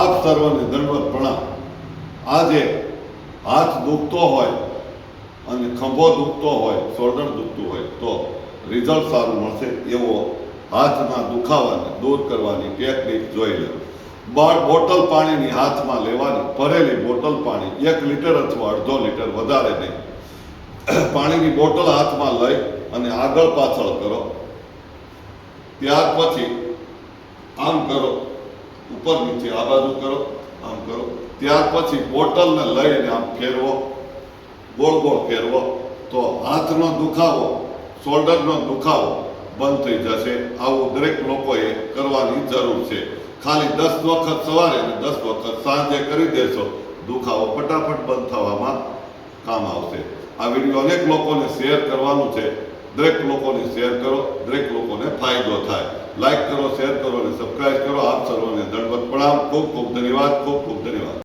આપ સર્વને દંડવત પ્રણામ. આજે હાથ દુખતો હોય અને ખંભો દુખતો હોય, શોલ્ડર દુખતું હોય, તો રિઝલ્ટ સારું મળશે એવો હાથના દુખાવાને દૂર કરવાની ટેકનિક જોઈ લે. બાર બોટલ પાણીની હાથમાં લેવાની ભરેલી બોટલ પાણી, એક લીટર અથવા અડધો લીટર વધારે નહીં. પાણીની બોટલ હાથમાં લઈ અને આગળ પાછળ કરો. ત્યાર પછી આમ કરો. ઉપર નીચે આ બાજુ કરો, આમ કરો. ત્યાર પછી બોટલને લઈને આમ ફેરવો. ગોળ ગોળ ફેરવો. તો હાથનો દુખાવો, શોલ્ડરનો દુખાવો બંધ થઈ જશે. આવું દરેક લોકોએ કરવાની જરૂર છે. ખાલી દસ વખત સવારે અને દસ વખત સાંજે કરી દેશો. દુખાવો ફટાફટ બંધ થવામાં કામ આવશે. આ વીડિયો અનેક લોકોને શેર કરવાનું છે. દરેક લોકોને શેર કરો, દરેક લોકોને ફાયદો થાય. લાઈક કરો શેર કરો અને સબસ્ક્રાઈબ કરો. આપ સર્વને દંડવત પ્રણામ. ખૂબ ખૂબ ધન્યવાદ, ખૂબ ખૂબ ધન્યવાદ.